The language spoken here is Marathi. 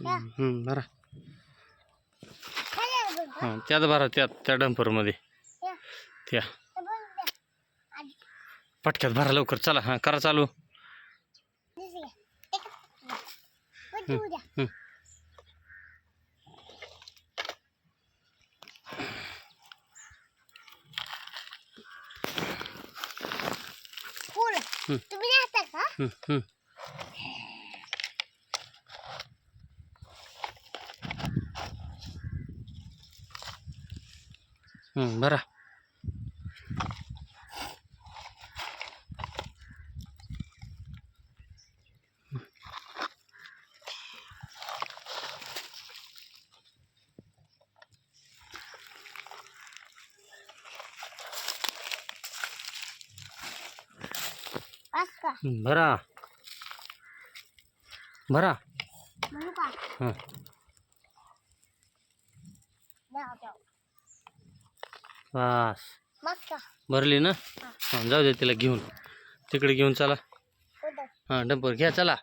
भरा. हां त्यात भरा त्यात त्या डंपरमध्ये. त्या. पटक्यात भरा लवकर चला हां करा चालू. तुम्ही Hmm, marah. Mara. Mara. Mau enggak? Hah. बस. हां भरली ना? हां. जाऊ दे तिला घेऊन. तिकडे घेऊन चला. उद्या हां डंपर घ्या चला.